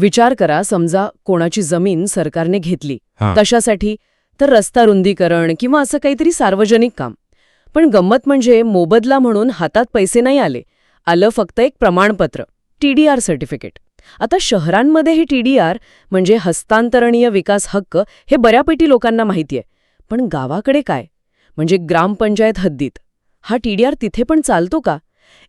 विचार करा समजा कोणाची जमीन सरकारने घेतली. कशासाठी? तर रस्ता रुंदीकरण किंवा असं काहीतरी सार्वजनिक काम. पण गंमत म्हणजे मोबदला म्हणून हातात पैसे नाही आले. आलं फक्त एक प्रमाणपत्र टीडीआर सर्टिफिकेट. आता शहरांमध्ये हे टीडीआर म्हणजे हस्तांतरणीय विकास हक्क हे बऱ्यापैकी लोकांना माहितीये पण गावाकडे काय? म्हणजे ग्रामपंचायत हद्दीत. हा टीडीआर तिथे पण चालतो का?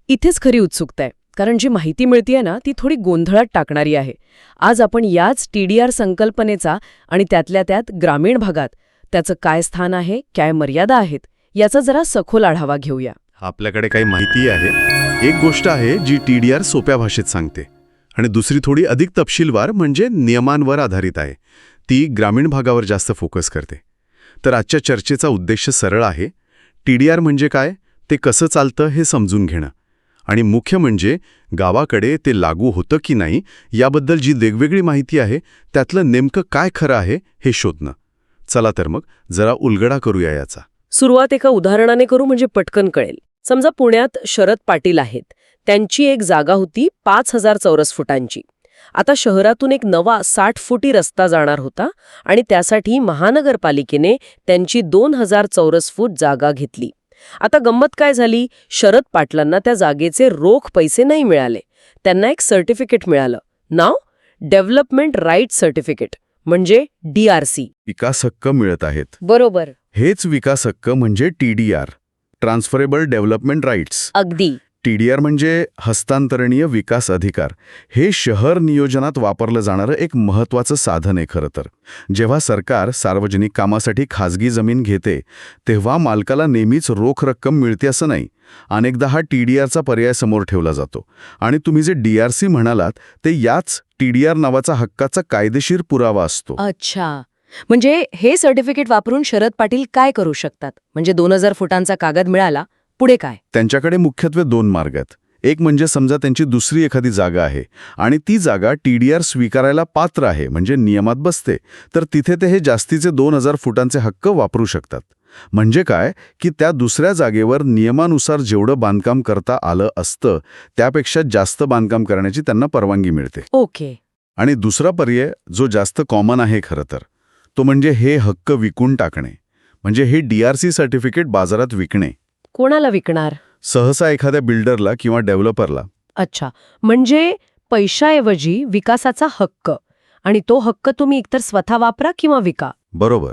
इथेच खरी उत्सुकता आहे. कारण जी माहिती मिळतीये ना ती थोडी गोंधळात टाकणारी आहे. आज आपण याच टीडीआर संकल्पनेचा आणि त्यातल्या त्यात ग्रामीण भागात त्याचं काय स्थान आहे काय मर्यादा आहेत याचा जरा सखोल आढावा घेऊया. आपल्याकडे काही माहिती आहे. एक गोष्ट आहे जी टीडीआर सोप्या भाषेत सांगते. आणि दुसरी थोडी अधिक तपशीलवार म्हणजे नियमांवर आधारित आहे. ती ग्रामीण भागावर जास्त फोकस करते. तर आजच्या चर्चेचा उद्देश सरळ आहे. टीडीआर म्हणजे काय? ते कसं चालतं हे समजून घेणं. आणि मुख्य म्हणजे गावाकडे ते लागू होतं की नाही याबद्दल जी वेगवेगळी माहिती आहे त्यातलं नेमकं काय खरं आहे हे शोधणं. चला तर मग जरा उलगडा करूया याचा. सुरुवात एका उदाहरणाने करू म्हणजे पटकन कळेल. समजा पुण्यात शरद पाटील आहेत. त्यांची एक जागा होती पाच हजार चौरस फुटांची. आता शहरातून एक नवा साठ फुटी रस्ता जाणार होता आणि त्यासाठी महानगरपालिकेने त्यांची दोन हजार चौरस फूट जागा घेतली. आता गंमत काय झाली? शरद पाटलांना त्या जागेचे रोख पैसे नाही मिळाले. त्यांना एक सर्टिफिकेट मिळालं. नाव? डेव्हलपमेंट राईट सर्टिफिकेट म्हणजे डीआरसी विकास हक्क मिळत आहेत. बरोबर. हेच विकास हक्क म्हणजे टीडीआर ट्रान्सफरेबल डेव्हलपमेंट राईट्स अगदी. टीडीआर म्हणजे हस्तांतरणीय विकास अधिकार. हे शहर नियोजनात वापरलं जाणारं एक महत्त्वाचं साधन आहे खरं तर. जेव्हा सरकार सार्वजनिक कामासाठी खाजगी जमीन घेते तेव्हा मालकाला नेहमीच रोख रक्कम मिळते असं नाही. अनेकदा हा टीडीआरचा पर्याय समोर ठेवला जातो. आणि तुम्ही जे डीआरसी म्हणालात ते याच टीडीआर नावाचा हक्काचा कायदेशीर पुरावा असतो. अच्छा. म्हणजे हे सर्टिफिकेट वापरून शरद पाटील काय करू शकतात? म्हणजे दोन हजार फुटांचा कागद मिळाला पुढे काय? त्यांच्याकडे मुख्यत्वे दोन मार्ग आहेत. एक म्हणजे समजा त्यांची दुसरी एखादी जागा आहे आणि ती जागा टीडीआर स्वीकारायला पात्र आहे म्हणजे नियमात बसते तर तिथे ते हे जास्तीचे दोन हजार फुटांचे हक्क वापरू शकतात. म्हणजे काय? की त्या दुसऱ्या जागेवर नियमानुसार जेवढं बांधकाम करता आलं असतं त्यापेक्षा जास्त बांधकाम करण्याची त्यांना परवानगी मिळते. ओके. आणि दुसरा पर्याय जो जास्त कॉमन आहे खरं तर तो म्हणजे हे हक्क विकून टाकणे. म्हणजे हे डीआरसी सर्टिफिकेट बाजारात विकणे. कोणाला विकणार? सहसा एखाद्या बिल्डरला किंवा डेव्हलपरला. अच्छा. म्हणजे पैशाऐवजी विकासाचा हक्क. आणि तो हक्क तुम्ही एकतर स्वतः वापरा किंवा विका. बरोबर.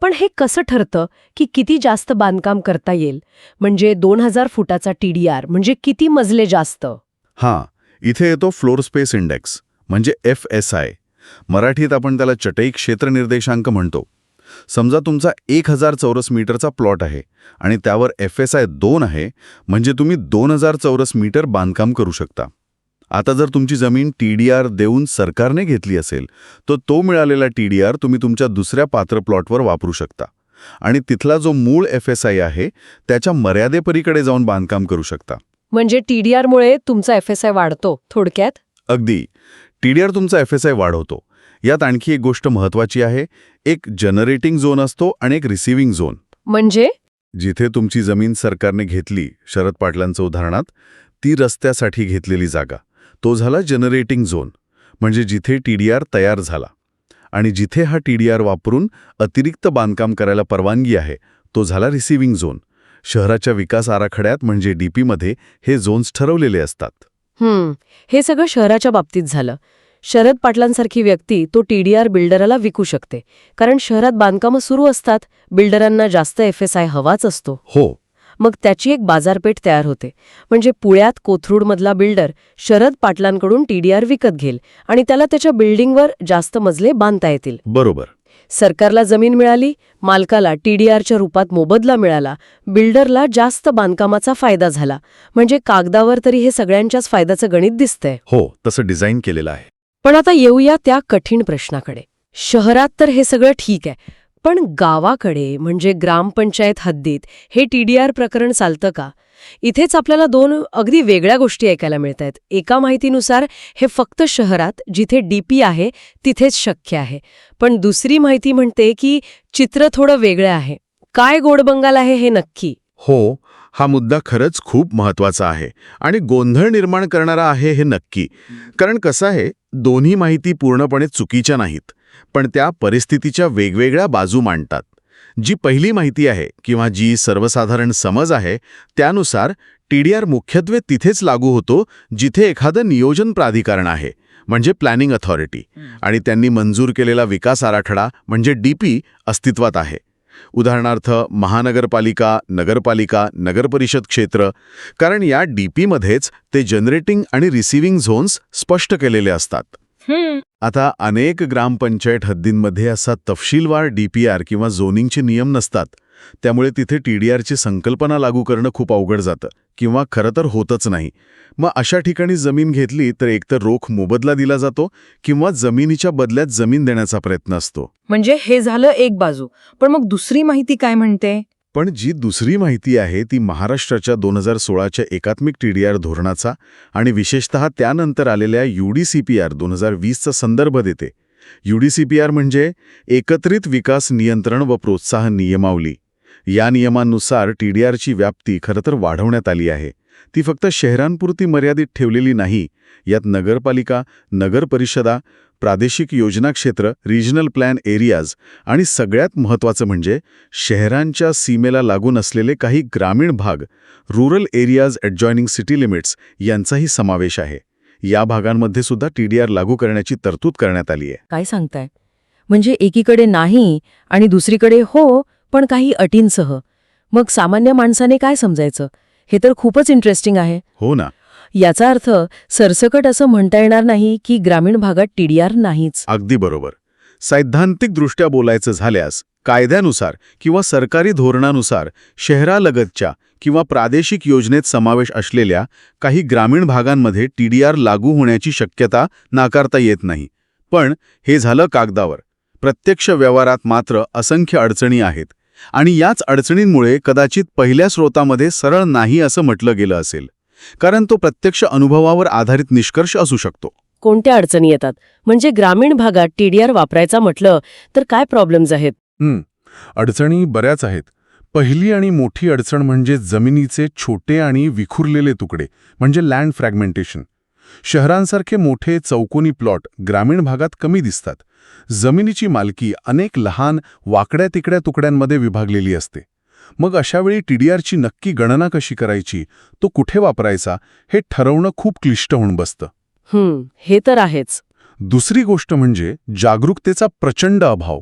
पण हे कसं ठरतं की किती जास्त बांधकाम करता येईल? म्हणजे दोन हजार फुटाचा टीडीआर म्हणजे किती मजले जास्त? हां. इथे येतो फ्लोर स्पेस इंडेक्स म्हणजे एफ एस आय. मराठीत आपण त्याला चटई क्षेत्र निर्देशांक म्हणतो. समजा तुमचा एक हजार चौरस मीटरचा प्लॉट आहे आणि त्यावर एफ एस आय दोन आहे म्हणजे तुम्ही दोन हजार चौरस मीटर बांधकाम करू शकता. आता जर तुमची जमीन टीडीआर देऊन सरकारने घेतली असेल तर तो मिळालेला टीडीआर तुम्ही तुमच्या दुसऱ्या पात्र प्लॉटवर वापरू शकता. आणि तिथला जो मूळ एफ एस आय आहे त्याच्या मर्यादेपरीकडे जाऊन बांधकाम करू शकता. म्हणजे टीडीआरमुळे तुमचा एफ एस आय वाढतो थोडक्यात? अगदी. टीडीआर तुमचा एफ एस आय वाढवतो. यात आणखी एक गोष्ट महत्वाची आहे. एक जनरेटिंग झोन असतो आणि एक रिसिव्हिंग झोन म्हणजे? जिथे तुमची जमीन सरकारने घेतली शरद पाटलांचं उदाहरणात ती रस्त्यासाठी घेतलेली जागा. तो झाला जनरेटिंग झोन म्हणजे जिथे टीडीआर तयार झाला. आणि जिथे हा टीडीआर वापरून अतिरिक्त बांधकाम करायला परवानगी आहे तो झाला रिसिव्हिंग झोन शहराच्या विकास आराखड्यात म्हणजे डीपीमध्ये हे झोन्स ठरवलेले असतात. हे सगळं शहराच्या बाबतीत झालं. शरद पाटलांसारखी व्यक्ती तो टीडीआर बिल्डरला विकू शकते. कारण शहरात बांधकामं सुरू असतात बिल्डरांना जास्त एफ एस आय हवाच असतो. हो. मग त्याची एक बाजारपेठ तयार होते. म्हणजे पुण्यात कोथरूडमधला बिल्डर शरद पाटलांकडून टीडीआर विकत घेईल आणि त्याला त्याच्या बिल्डिंगवर जास्त मजले बांधता येतील. बरोबर. सरकारला जमीन मिळाली मालकाला टीडीआरच्या रूपात मोबदला मिळाला बिल्डरला जास्त बांधकामाचा फायदा झाला. म्हणजे कागदावर तरी हे सगळ्यांच्याच फायद्याचं गणित दिसतंय. हो तसं डिझाईन केलेलं आहे. पण आता येऊया त्या कठीण प्रश्नाकडे. शहरात तर हे सगळं ठीक आहे पण गावाकडे म्हणजे ग्रामपंचायत हद्दीत हे टीडीआर प्रकरण चालतं का? इथेच आपल्याला दोन अगदी वेगळ्या गोष्टी ऐकायला मिळत आहेत एका माहितीनुसार हे फक्त शहरात जिथे डीपी आहे तिथेच शक्य आहे. पण दुसरी माहिती म्हणते की चित्र थोडं वेगळं आहे. काय गोडबंगाल आहे हे नक्की? हो हा मुद्दा खरंच खूप महत्त्वाचा आहे आणि गोंधळ निर्माण करणारा आहे हे नक्की. कारण कसं आहे दोन्ही माहिती पूर्णपणे चुकीच्या नाहीत पण त्या परिस्थितीच्या वेगवेगळ्या बाजू मांडतात. जी पहिली माहिती आहे किंवा जी सर्वसाधारण समज आहे त्यानुसार टीडीआर मुख्यत्वे तिथेच लागू होतो जिथे एखादं नियोजन प्राधिकरण आहे म्हणजे प्लॅनिंग अथॉरिटी. आणि त्यांनी मंजूर केलेला विकास आराखडा म्हणजे डीपी अस्तित्वात आहे. उदाहरणार्थ महानगरपालिका नगरपालिका नगरपरिषद क्षेत्र कारण या डीपीमध्येच ते जनरेटिंग आणि रिसिव्हिंग झोन्स स्पष्ट केलेले असतात. आता अनेक ग्रामपंचायत हद्दींमध्ये असा तपशीलवार डीपीआर किंवा झोनिंगचे नियम नसतात. त्यामुळे तिथे टीडीआरची संकल्पना लागू करणं खूप अवघड जातं किंवा खरं तर होतच नाही. मग अशा ठिकाणी जमीन घेतली तर एकतर रोख मोबदला दिला जातो किंवा जमिनीच्या बदल्यात जमीन देण्याचा प्रयत्न असतो. म्हणजे हे झालं एक बाजू. पण मग दुसरी माहिती काय म्हणते? पण जी दुसरी माहिती आहे ती महाराष्ट्राच्या दोन हजार सोळाच्या एकात्मिक टीडीआर धोरणाचा आणि विशेषतः त्यानंतर आलेल्या यूडीसीपीआर दोन हजार वीसचा संदर्भ देते. यूडीसीपीआर म्हणजे एकत्रित विकास नियंत्रण व प्रोत्साहन नियमावली. या नियमांनुसार टीडीआरची व्याप्ती खरंतर वाढवण्यात आली आहे. ती फक्त शहरांपुरती मर्यादित ठेवलेली नाही यात नगरपालिका नगर परिषदा प्रादेशिक योजना क्षेत्र रिजनल प्लॅन एरियाज आणि सगळ्यात महत्त्वाचं म्हणजे शहरांच्या सीमेला लागून असलेले काही ग्रामीण भाग rural areas adjoining city limits यांचाही समावेश आहे. या भागांमध्ये सुद्धा टीडीआर लागू करण्याची तरतूद करण्यात आली आहे. काय सांगताय? म्हणजे एकीकडे नाही आणि दुसरीकडे हो पण काही अटींसह. मग सामान्य माणसाने काय समजायचं? हे तर खूपच इंटरेस्टिंग आहे. हो ना. याचा अर्थ सरसकट असं म्हणता येणार नाही की ग्रामीण भागात टीडीआर नाहीच. अगदी बरोबर. सैद्धांतिकदृष्ट्या बोलायचं झाल्यास कायद्यानुसार किंवा सरकारी धोरणानुसार शहरालगतच्या किंवा प्रादेशिक योजनेत समावेश असलेल्या काही ग्रामीण भागांमध्ये टीडीआर लागू होण्याची शक्यता नाकारता येत नाही. पण हे झालं कागदावर. प्रत्यक्ष व्यवहारात मात्र असंख्य अडचणी आहेत आणि याच अडचणींमुळे कदाचित पहिल्या स्रोतामध्ये सरळ नाही असं म्हटलं गेलं असेल कारण तो प्रत्यक्ष अनुभवावर आधारित निष्कर्ष असू शकतो. कोणत्या अडचणी येतात? म्हणजे ग्रामीण भागात टीडीआर वापरायचा म्हटलं तर काय प्रॉब्लेम्स आहेत? हं, अडचणी बऱ्याच आहेत. पहिली आणि मोठी अडचण म्हणजे जमिनीचे छोटे आणि विखुरलेले तुकडे म्हणजे लँड फ्रॅगमेंटेशन शहरांसारखे मोठे चौकोनी प्लॉट ग्रामीण भागात कमी दिसतात. जमिनीची मालकी अनेक लहान वाकड्या तिकड्या तुकड्यांमध्ये विभागलेली असते. मग अशावेळी टीडीआरची नक्की गणना कशी करायची तो कुठे वापरायचा हे ठरवणं खूप क्लिष्ट होऊन बसतं. हं, हे तर आहेच. दुसरी गोष्ट म्हणजे जागरूकतेचा प्रचंड अभाव.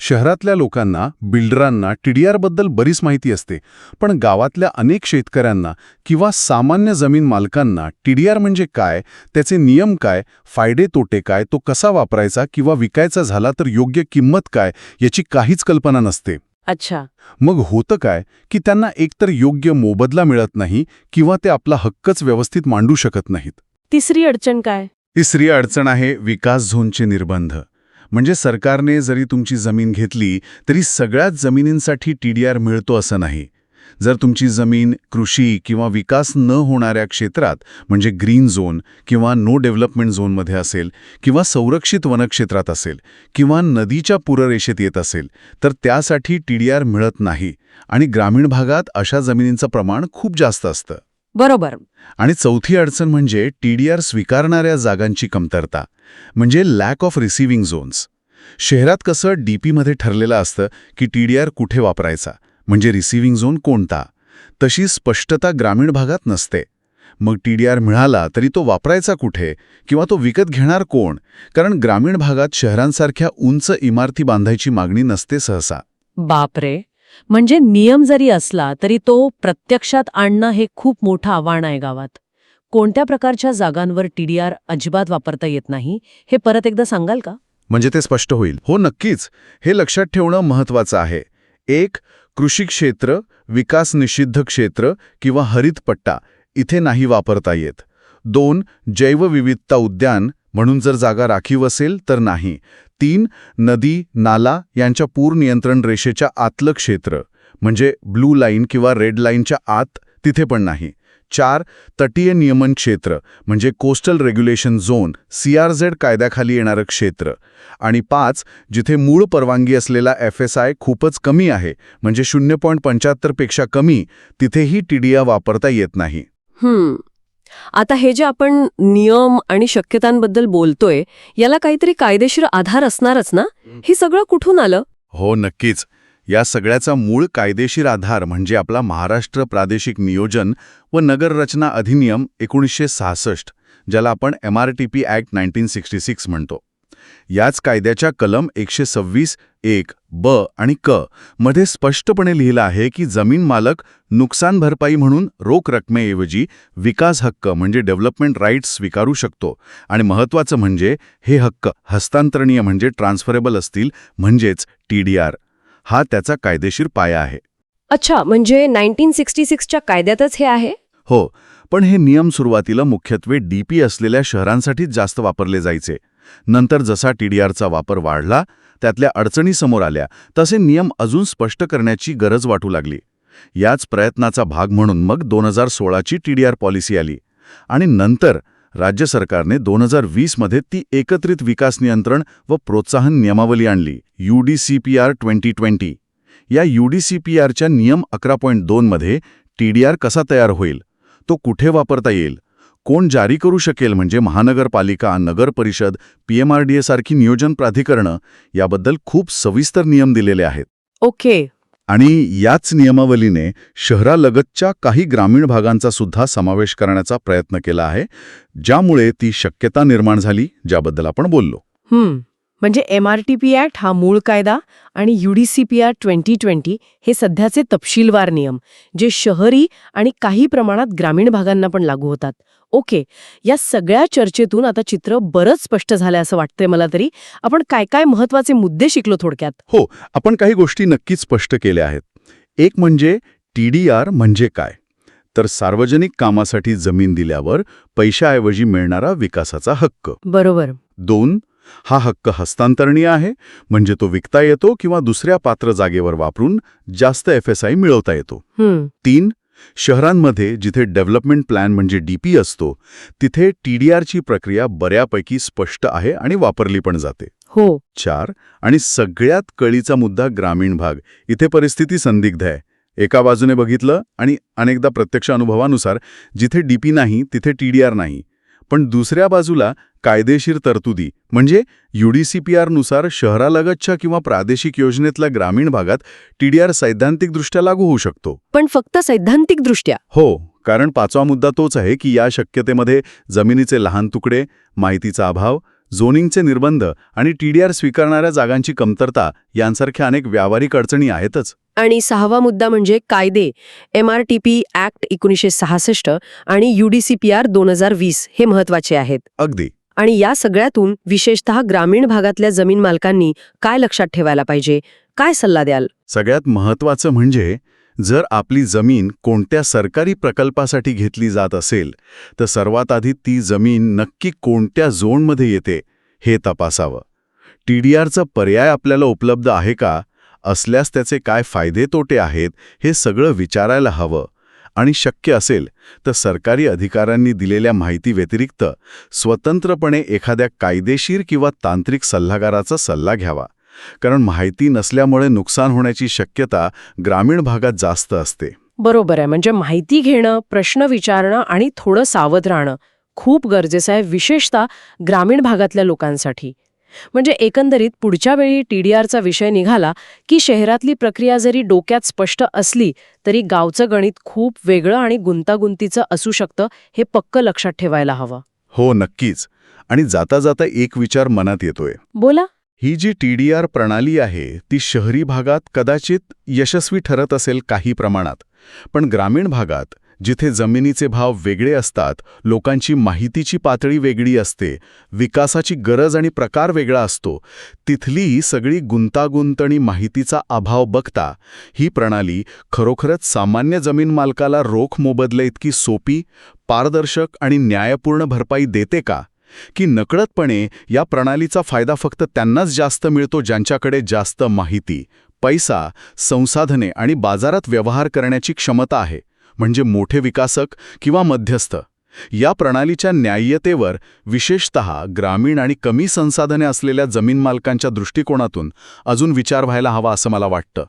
शहरातल्या लोकांना बिल्डरांना टीडीआरबद्दल बरीच माहिती असते. पण गावातल्या अनेक शेतकऱ्यांना किंवा सामान्य जमीन मालकांना टीडीआर म्हणजे काय त्याचे नियम काय फायदे तोटे काय तो कसा वापरायचा किंवा विकायचा झाला तर योग्य किंमत काय याची काहीच कल्पना नसते. अच्छा. मग होतं काय की त्यांना एकतर योग्य मोबदला मिळत नाही किंवा ते आपला हक्कच व्यवस्थित मांडू शकत नाहीत. तिसरी अडचण काय? तिसरी अडचण आहे विकास झोनचे निर्बंध. म्हणजे सरकारने जरी तुमची जमीन घेतली तरी सगळ्याच जमिनींसाठी टीडीआर मिळतो असं नाही. जर तुमची जमीन कृषी किंवा विकास न होणाऱ्या क्षेत्रात म्हणजे ग्रीन झोन किंवा नो डेव्हलपमेंट झोनमध्ये असेल किंवा संरक्षित वनक्षेत्रात असेल किंवा नदीच्या पुररेषेत येत असेल तर त्यासाठी टीडीआर मिळत नाही आणि ग्रामीण भागात अशा जमिनींचं प्रमाण खूप जास्त असतं. बरोबर. आणि चौथी अडचण म्हणजे टीडीआर स्वीकारणाऱ्या जागांची कमतरता म्हणजे लॅक ऑफ रिसिव्हिंग झोन्स शहरात कसं डीपीमध्ये ठरलेलं असतं की टीडीआर कुठे वापरायचा म्हणजे रिसिव्हिंग झोन कोणता तशी स्पष्टता ग्रामीण भागात नसते. मग टीडीआर मिळाला तरी तो वापरायचा कुठे किंवा तो विकत घेणार कोण? कारण ग्रामीण भागात शहरांसारख्या उंच इमारती बांधायची मागणी नसते सहसा. बापरे! म्हणजे नियम जरी असला तरी तो प्रत्यक्षात आणणं हे खूप मोठं आव्हान आहे गावात. कोणत्या प्रकारच्या जागांवर टीडीआर अजिबात वापरता येत नाही हे परत एकदा सांगाल का? म्हणजे ते स्पष्ट होईल. हो नक्कीच. हे लक्षात ठेवणं महत्वाचं आहे. एक कृषी क्षेत्र विकास निषिद्ध क्षेत्र किंवा हरित पट्टा इथे नाही वापरता येत. दोन जैवविविधता उद्यान म्हणून जर जागा राखीव असेल तर नाही. तीन नदी नाला यांच्या पूर नियंत्रण रेषेच्या आतलं क्षेत्र म्हणजे ब्लू लाईन किंवा रेड लाईनच्या आत तिथे पण नाही. चार तटीय नियमन क्षेत्र म्हणजे coastal regulation zone C R Z कायद्याखाली येणारं क्षेत्र. आणि पाच जिथे मूळ परवानगी असलेला एफ एस आय खूपच कमी आहे म्हणजे शून्य पॉईंट पंच्याहत्तरपेक्षा कमी तिथेही टीडीआ वापरता येत नाही. हम्म. आता हे जे आपण नियम आणि शक्यतांबद्दल बोलतोय याला काहीतरी कायदेशीर आधार असणारच ना? हे सगळं कुठून आलं? हो नक्कीच. या सगळ्याचा मूळ कायदेशीर आधार म्हणजे आपला महाराष्ट्र प्रादेशिक नियोजन व नगररचना अधिनियम एकोणीसशे सहासष्ट ज्याला आपण M R T P act nineteen sixty six म्हणतो. याच कायद्याच्या कलम एकशे सव्वीस एक ब आणि क मध्ये स्पष्टपणे लिहिलं आहे की जमीन मालक नुकसान भरपाई म्हणून रोख रकमेऐवजी विकास हक्क म्हणजे डेव्हलपमेंट राईट्स स्वीकारू शकतो. आणि महत्त्वाचं म्हणजे हे हक्क हस्तांतरणीय म्हणजे ट्रान्सफरेबल असतील म्हणजेच टीडीआर हा त्याचा कायदेशीर पाया आहे. अच्छा म्हणजे नाईन्टीन सिक्स्टी सिक्सच्या कायद्यातच हे आहे? हो पण हे नियम सुरुवातीला मुख्यत्वे डीपी असलेल्या शहरांसाठीच जास्त वापरले जायचे. नंतर जसा टीडीआरचा वापर वाढला त्यातल्या अडचणी समोर आल्या तसे नियम अजून स्पष्ट करण्याची गरज वाटू लागली. याच प्रयत्नाचा भाग म्हणून मग दोन हजार सोळाची टीडीआर पॉलिसी आली आणि नंतर राज्य सरकारने दोन हजार वीसमध्ये ती एकत्रित विकास नियंत्रण व प्रोत्साहन नियमावली आणली U D C P R twenty twenty. या यू डी सी पी आरच्या नियम अकरा पॉईंट दोनमध्ये टीडीआर कसा तयार होईल? तो कुठे वापरता येईल? कोण जारी करू शकेल म्हणजे महानगरपालिका नगर परिषद पीएमआरडीए सारखी नियोजन प्राधिकरणं याबद्दल खूप सविस्तर नियम दिलेले आहेत. ओके. आणि याच नियमावलीने शहरालगतच्या काही ग्रामीण भागांचा सुद्धा समावेश करण्याचा प्रयत्न केला आहे ज्यामुळे ती शक्यता निर्माण झाली ज्याबद्दल आपण बोललो. म्हणजे M R T P act हा मूळ कायदा आणि U D C P R twenty twenty हे सध्याचे तपशीलवार नियम जे शहरी आणि काही प्रमाणात ग्रामीण भागांना पण लागू होतात. ओके या सगळ्या चर्चेतून आता चित्र बरंच स्पष्ट झालं असं वाटतंय मला तरी. आपण काय काय महत्त्वाचे मुद्दे शिकलो थोडक्यात? हो आपण काही गोष्टी नक्कीच स्पष्ट केल्या आहेत. एक म्हणजे टीडीआर म्हणजे काय? तर सार्वजनिक कामासाठी जमीन दिल्यावर पैशाऐवजी मिळणारा विकासाचा हक्क. बरोबर. दोन हा हक्क हस्तांतरणीय आहे म्हणजे तो विकता येतो किंवा दुसऱ्या पात्र जागेवर वापरून जास्त एफ एस आय मिळवता येतो. तीन शहरांमध्ये जिथे डेव्हलपमेंट प्लॅन म्हणजे डीपी असतो तिथे टीडीआरची प्रक्रिया बऱ्यापैकी स्पष्ट आहे आणि वापरली पण जाते. हो. चार आणि सगळ्यात कळीचा मुद्दा ग्रामीण भाग इथे परिस्थिती संदिग्ध आहे. एका बाजूने बघितलं आणि अनेकदा प्रत्यक्ष अनुभवानुसार जिथे डीपी नाही तिथे टीडीआर नाही. पण दुसऱ्या बाजूला कायदेशीर तरतुदी म्हणजे नुसार शहरालगतच्या किंवा प्रादेशिक योजनेतल्या ग्रामीण भागात टीडीआर सैद्धांतिकदृष्ट्या लागू होऊ शकतो. पण फक्त सैद्धांतिकदृष्ट्या? हो कारण पाचवा मुद्दा तोच आहे की या शक्यतेमध्ये जमिनीचे लहान तुकडे माहितीचा अभाव झोनिंगचे निर्बंध आणि टीडीआर स्वीकारणाऱ्या जागांची कमतरता यांसारख्या अनेक व्यावहारिक अडचणी आहेतच. आणि सहावा मुद्दा म्हणजे कायदे M R T P act एकोणीसशे सहासष्ट आणि U D C P R दोन हजार वीस हे महत्त्वाचे आहेत. अगदी. आणि या सगळ्यातून विशेषतः ग्रामीण भागातल्या जमीन मालकांनी काय लक्षात ठेवायला पाहिजे? काय सल्ला द्याल? सगळ्यात महत्त्वाचं म्हणजे जर आपली जमीन कोणत्या सरकारी प्रकल्पासाठी घेतली जात असेल तर सर्वात आधी ती जमीन नक्की कोणत्या झोनमध्ये येते हे तपासावं. टी डी आरचा पर्याय आपल्याला उपलब्ध आहे का? असल्यास त्याचे काय फायदे तोटे आहेत हे सगळं विचारायला हवं. आणि शक्य असेल तर सरकारी अधिकाऱ्यांनी दिलेल्या माहिती व्यतिरिक्त स्वतंत्रपणे एखाद्या कायदेशीर किंवा तांत्रिक सल्लागाराचा सल्ला घ्यावा. कारण माहिती नसल्यामुळे नुकसान होण्याची शक्यता ग्रामीण भागात जास्त असते. बरोबर आहे. म्हणजे माहिती घेणं प्रश्न विचारणं आणि थोडं सावध राहणं खूप गरजेचं आहे विशेषतः ग्रामीण भागातल्या लोकांसाठी. म्हणजे एकंदरीत पुढच्या वेळी टीडीआरचा विषय निघाला की शहरातली प्रक्रिया जरी डोक्यात स्पष्ट असली तरी गावचं गणित खूप वेगळं आणि गुंतागुंतीचं असू शकतं हे पक्क लक्षात ठेवायला हवं. हो नक्कीच. आणि जाता जाता एक विचार मनात येतोय. बोला. ही जी टीडीआर प्रणाली आहे ती शहरी भागात कदाचित यशस्वी ठरत असेल काही प्रमाणात. पण ग्रामीण भागात जिथे जमिनीचे भाव वेगळे असतात लोकांची माहितीची पातळी वेगळी असते विकासाची गरज आणि प्रकार वेगळा असतो तिथली सगळी गुंतागुंतणी माहितीचा अभाव बघता ही प्रणाली खरोखरच सामान्य जमीन मालकाला रोख मोबदले इतकी सोपी पारदर्शक आणि न्यायपूर्ण भरपाई देते का? की नकळतपणे या प्रणालीचा फायदा फक्त त्यांनाच जास्त मिळतो ज्यांच्याकडे जास्त माहिती पैसा संसाधने आणि बाजारात व्यवहार करण्याची क्षमता आहे म्हणजे मोठे विकासक किंवा मध्यस्थ. या प्रणालीच्या न्याय्यतेवर विशेषतः ग्रामीण आणि कमी संसाधने असलेल्या जमीन मालकांच्या दृष्टिकोनातून अजून विचार व्हायला हवा असं मला वाटतं.